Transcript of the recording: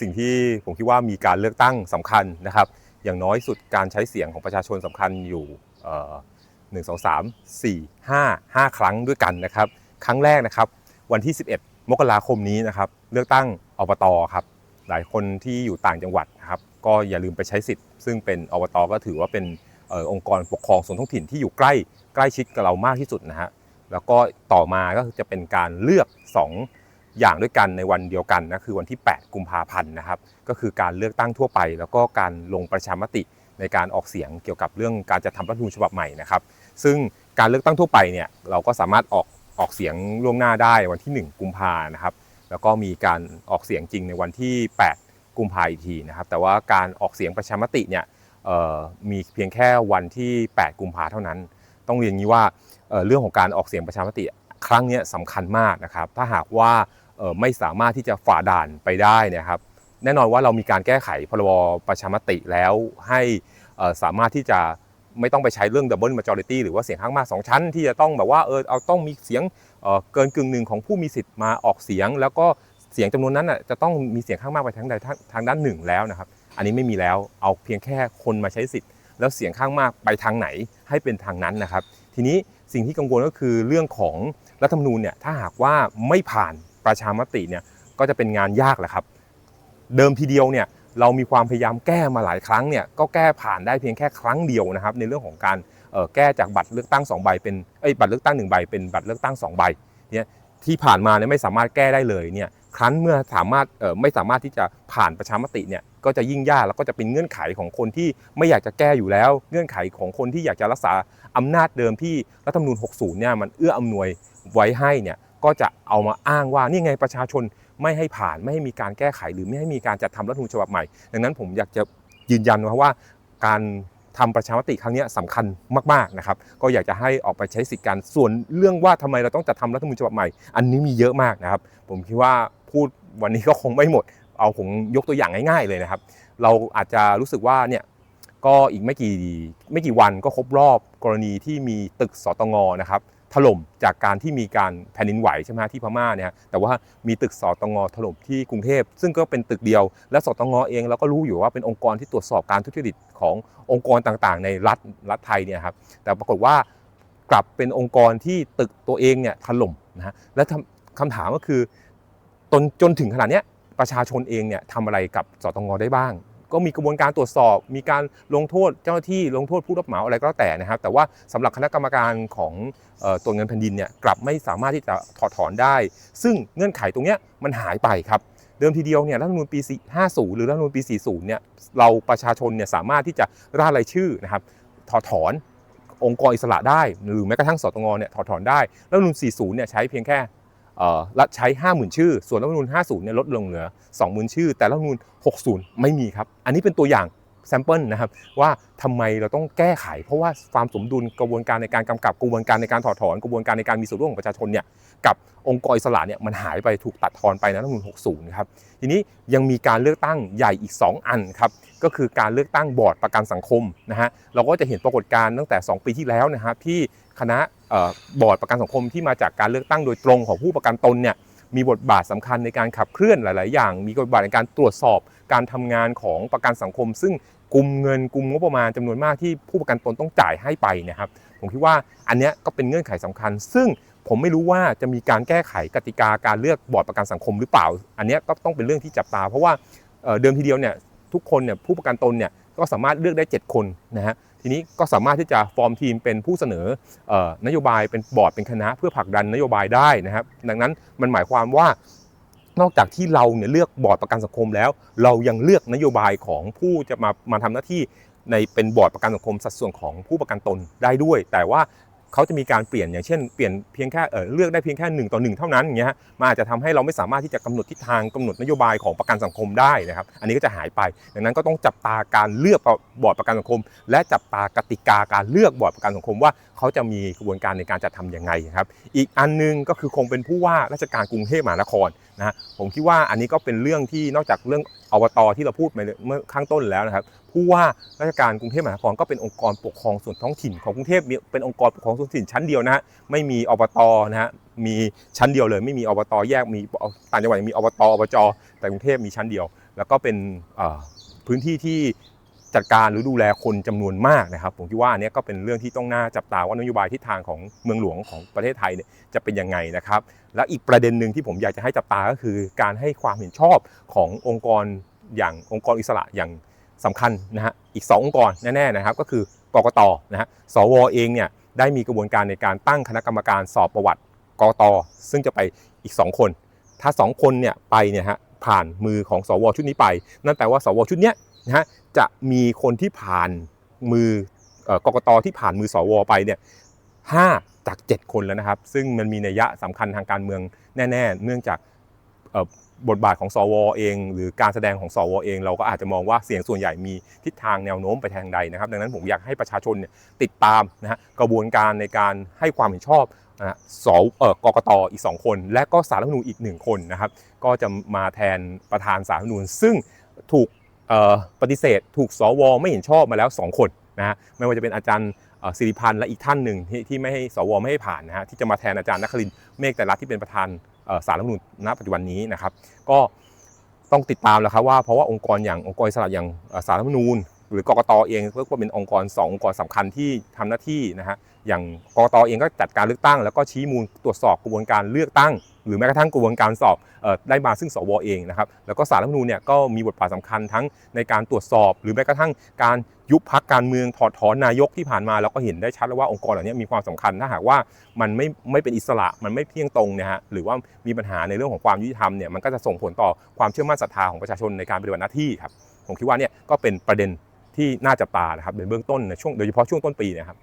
สิ่งที่ผมคิดว่ามีการเลือกตั้งสำคัญนะครับ อย่างน้อยสุดการใช้เสียงของประชาชนสำคัญอยู่หนึ่งสองสามสี่ห้าห้าครั้งด้วยกันนะครับ ครั้งแรกนะครับ วันที่ 11 มกราคมนี้นะครับ เลือกตั้งอบตครับ หลายคนที่อยู่ต่างจังหวัดนะครับ ก็อย่าลืมไปใช้สิทธิ์ ซึ่งเป็นอบตก็ถือว่าเป็นเอ่อองค์กรปกครองส่วนท้องถิ่นที่อยู่ใกล้ใกล้ชิดกับเรามากที่สุดนะฮะแล้วก็ต่อมาก็จะเป็นการเลือก 2 อย่างด้วยกันในวันเดียวกันนะคือวันที่ 8 กุมภาพันธ์นะครับก็คือการเลือกตั้งทั่วไป แล้วก็การลงประชามติในการออกเสียงเกี่ยวกับเรื่องการจะทำรัฐธรรมนูญฉบับใหม่นะครับซึ่งการเลือกตั้งทั่วไปเนี่ยเราก็สามารถออกออกเสียงล่วงหน้าได้วันที่ 1 กุมภานะครับแล้วก็มีการออกเสียงจริงในวันที่ 8 กุมภาอีกทีนะครับแต่ว่าการออกเสียงประชามติเนี่ยมีเพียงแค่วันที่ 8 กุมภาเท่านั้น ต้องเรียนงี้ว่าเเรื่องของการออกเสียงประชามติครั้งนี้สำคัญมากนะครับถ้าหากว่า ไม่สามารถที่จะฝ่าด่านไปได้นะครับ แน่นอนว่าเรามีการแก้ไขพรบประชามติแล้วให้สามารถที่จะไม่ต้องไปใช้เรื่อง double majority หรือว่าเสียงข้างมากสองชั้น ที่จะต้องแบบว่าเออเอาต้องมีเสียงเออเกินกึ่งหนึ่งของผู้มีสิทธิ์มาออกเสียง แล้วก็เสียงจำนวนนั้นจะต้องมีเสียงข้างมากไปทางใดทางทางด้านหนึ่งแล้วนะครับ อันนี้ไม่มีแล้วเอาเพียงแค่คนมาใช้สิทธิ์ แล้วเสียงข้างมากไปทางไหนให้เป็นทางนั้นนะครับ ทีนี้สิ่งที่กังวลก็คือเรื่องของรัฐธรรมนูญเนี่ยถ้าหากว่าไม่ผ่าน ประชามติเนี่ยก็จะเป็นงานยากแหละครับ เดิมทีเดียวเนี่ยเรามีความพยายามแก้มาหลายครั้งเนี่ยก็แก้ผ่านได้เพียงแค่ครั้งเดียวนะครับ ในเรื่องของการแก้จากบัตรเลือกตั้ง2ใบเป็นเอ้ยบัตรเลือกตั้ง1ใบเป็นบัตรเลือกตั้ง2ใบเนี่ยที่ผ่านมาเนี่ยไม่สามารถแก้ได้เลยเนี่ยครั้นเมื่อสามารถไม่สามารถที่จะผ่านประชามติเนี่ยก็จะยิ่งยากแล้วก็จะเป็นเงื่อนไขของคนที่ไม่อยากจะแก้อยู่แล้ว เงื่อนไขของคนที่อยากจะรักษาอำนาจเดิมที่รัฐธรรมนูญ60เนี่ยมันเอื้ออำนวยไว้ให้เนี่ย ก็จะเอามาอ้างว่านี่ไงประชาชนไม่ให้ผ่านไม่ให้มีการแก้ไข หรือไม่ให้มีการจัดทำรัฐธรรมนูญฉบับใหม่ ดังนั้นผมอยากจะยืนยันว่าการทำประชามติครั้งนี้สำคัญมากๆนะครับ ก็อยากจะให้ออกไปใช้สิทธิกันส่วนเรื่องว่าทำไมเราต้องจัดทำรัฐธรรมนูญฉบับใหม่ อันนี้มีเยอะมากนะครับ ผมคิดว่าพูดวันนี้ก็คงไม่หมด เอาผมยกตัวอย่างง่ายๆเลยนะครับ เราอาจจะรู้สึกว่าเนี่ยก็อีกไม่กี่ไม่กี่วันก็ครบรอบกรณีที่มีตึกสตงนะครับ ถล่มจากการที่มีการแผ่นดินไหวใช่ไหมที่พม่าเนี่ยแต่ว่ามีตึกสตงถล่มที่กรุงเทพ ซึ่งก็เป็นตึกเดียว และสตงเองเราก็รู้อยู่ว่าเป็นองค์กรที่ตรวจสอบการทุจริตขององค์กรต่างๆ ในรัฐรัฐไทยเนี่ยครับแต่ปรากฏว่ากลับเป็นองค์กรที่ตึกตัวเองเนี่ยถล่มนะฮะและทำคำถามก็คือจนจนถึงขนาดนี้ประชาชนเองเนี่ยทำอะไรกับสตงได้บ้าง ก็มีกระบวนการตรวจสอบ มีการลงโทษเจ้าหน้าที่ลงโทษผู้รับเหมาอะไรก็แล้วแต่นะครับ แต่ว่าสำหรับคณะกรรมการของออตัวเงินแผ่นดินเนี่ยกลับไม่สามารถที่จะถอดถอนได้ ซึ่งเงื่อนไขตรงเนี้ยมันหายไปครับเดิมทีเดียวเนี่ยรัฐธรรมนูญปี 50 หรือรัฐธรรมนูญปี 40 เนี่ยเราประชาชนเนี่ยสามารถที่จะร่ารายชื่อนะครับถอดถอนองค์กรอิสระได้ หรือแม้กระทั่งสตงเนี่ยถอดถอนได้รัฐธรรมนูญ40 เนี่ยใช้เพียงแค่ รัฐใช้ 50,000 ชื่อ ส่วนรัฐธรรมนูญ50เนี่ยลดลงเหลือ 20,000 ชื่อ แต่รัฐธรรมนูญ60 ไม่มีครับ อันนี้เป็นตัวอย่างแซมเปิลนะครับว่าทำไมเราต้องแก้ไข เพราะว่าความสมดุลกระบวนการในการกำกับกระบวนการในการถอดถอนกระบวนการในการมีส่วนร่วมของประชาชนเนี่ยกับองค์กรอิสระเนี่ยมันหายไปถูกตัดทอนไปนะรัฐมนูญ60นะครับทีนี้ยังมีการเลือกตั้งใหญ่อีก 2 อันครับก็คือการเลือกตั้งบอร์ดประกันสังคมนะฮะเราก็จะเห็นปรากฏการณ์ตั้งแต่ 2 ปีที่แล้วนะครับที่ คณะออบอร์ดประกันสังคมที่มาจากการเลือกตั้งโดยตรงของผู้ประกันตนเนี่ยมีบทบาทสำคัญในการขับเคลื่อนหลาย ๆ อย่าง มีบทบาทในการตรวจสอบการทำงานของประกันสังคม ซึ่งกลุ่มเงินกลุ่มงบประมาณจำนวนมากที่ผู้ประกันตนต้องจ่ายให้ไปนะครับผมคิดว่าอันนี้ก็เป็นเงื่อนไขสำคัญ ซึ่งผมไม่รู้ว่าจะมีการแก้ไขกติกาการเลือกบอร์ดประกันสังคมหรือเปล่า อันนี้ก็ต้องเป็นเรื่องที่จับตา เพราะว่าเอ่อเดิมทีเดียวเนี่ยทุกคนเนี่ยผู้ประกันตนเนี่ยก็สามารถเลือกได้ 7 คนนะฮะ ทีนี้ก็สามารถที่จะฟอร์มทีมเป็นผู้เสนอนโยบายเป็นบอร์ดเป็นคณะ เพื่อผลักดันนโยบายได้นะครับ ดังนั้นมันหมายความว่านอกจากที่เราเนี่ยเลือกบอร์ดประกันสังคมแล้ว เรายังเลือกนโยบายของผู้จะมามาทำหน้าที่ในเป็นบอร์ดประกันสังคมสัดส่วนของผู้ประกันตนได้ด้วย แต่ว่า เขาจะมีการเปลี่ยนอย่างเช่นเปลี่ยนเพียงแค่เออเลือกได้เพียงแค่หนึ่งต่อหนึ่งเท่านั้นอย่างเงี้ยฮะมันอาจจะทำให้เราไม่สามารถที่จะกำหนดทิศทางกำหนดนโยบายของประกันสังคมได้นะครับ อันนี้ก็จะหายไป ดังนั้นก็ต้องจับตาการเลือกบอร์ดประกันสังคม และจับตากติกาการเลือกบอร์ดประกันสังคมว่าเขาจะมีกระบวนการในการจัดทำยังไงครับ อีกอันหนึงก็คือคงเป็นผู้ว่าราชการกรุงเทพมหานครนะผมคิดว่าอันนี้ก็เป็นเรื่องที่นอกจากเรื่องอบตที่เราพูดไปเมื่อข้างต้นแล้วนะครับผู้ว่าราชการกรุงเทพมหานครก็เป็นองค์กรปกครองส่วนท้องถิ่นของกรุงเทพเป็นองค์กรปกครองส่วนท้องถิ่นชั้นเดียวนะฮะไม่มีอบตนะฮะมีชั้นเดียวเลย ไม่มีอบตแยกมีต่างจังหวัดมีอบตอบจแต่กรุงเทพมีชั้นเดียว แล้วก็เป็นพื้นที่ที่ จัดการหรือดูแลคนจำนวนมากนะครับ ผมคิดว่าอันเนี้ยก็เป็นเรื่องที่ต้องน่าจับตาว่านโยบายทิศทางของเมืองหลวงของประเทศไทยเนี่ยจะเป็นยังไงนะครับ และอีกประเด็นหนึ่งที่ผมอยากจะให้จับตาก็คือ การให้ความเห็นชอบขององค์กรอย่างองค์กรอิสระอย่างสำคัญนะฮะอีก 2 องค์กรแน่ๆนะครับ ก็คือกกตนะฮะสวเองเนี่ยได้มีกระบวนการในการตั้งคณะกรรมการสอบประวัติกกตซึ่งจะไปอีก 2 คน ถ้า 2 คนเนี่ยไปเนี่ยฮะผ่านมือของสวชุดนี้ไป นั่นแปลว่าสวชุดเนี้ย นะฮะจะมีคนที่ผ่านมือกกตที่ผ่านมือสวไปเนี่ยห้าจาก 7 คนแล้วนะครับ ซึ่งมันมีนัยยะสำคัญทางการเมืองแน่ ๆ เนื่องจากบทบาทของสวเอง หรือการแสดงของสวเอง เราก็อาจจะมองว่าเสียงส่วนใหญ่มีทิศทางแนวโน้มไปทางใดนะครับ ดังนั้นผมอยากให้ประชาชนติดตามนะฮะกระบวนการในการให้ความเห็นชอบนะสเอ่อกกตอีก 2 คน และก็สารรัฐมนูญอีก 1 คนนะครับ ก็จะมาแทนประธานสารรัฐมนูญซึ่งถูก ปฏิเสธถูกสวไม่เห็นชอบมาแล้ว 2 คนนะฮะไม่ว่าจะเป็นอาจารย์สิริพันธ์และอีกท่านหนึ่งที่ที่ไม่ให้สวไม่ให้ผ่านนะฮะที่จะมาแทนอาจารย์นครินเมฆแต่รัฐที่เป็นประธานสารรัฐมนูลณปัจจุบันนี้นะครับ ก็ต้องติดตามแล้วครับว่าเพราะว่าองค์กรอย่างองค์กรอิสระอย่างสารรัฐมนูล หรือกกตเองก็เป็นองค์กรสององค์กรสำคัญที่ทำหน้าที่นะฮะอย่างกกตเองก็จัดการเลือกตั้ง แล้วก็ชี้มูลตรวจสอบกระบวนการเลือกตั้ง หรือแม้กระทั่งกระบวนการสอบออได้มาซึ่งสวเองนะครับแล้วก็สารรัฐธรรมนูญเนี่ยก็มีบทบาทสำคัญทั้งในการตรวจสอบ หรือแม้กระทั่งการยุบพักการเมืองถอดถอนนายกที่ผ่านมาเราก็เห็นได้ชัดแล้วว่าองค์กรเหล่านี้มีความสำคัญถ้าหากว่ามันไม่ไม่เป็นอิสระมันไม่เที่ยงตรงนี่ยฮะหรือว่ามีปัญหาในเรื่องของความยุติธรรมเนี่ยมันก็จะส่งผลต่อความเชื่อมั่นศรัทธาของประชาชนในการปฏิบัติหน้าที่ครับผมคิดว่าเนี่ยก็เป็นประเด็น ที่น่าจับตานะครับในเบื้องต้นในช่วงโดยเฉพาะช่วงต้นปีนะครับ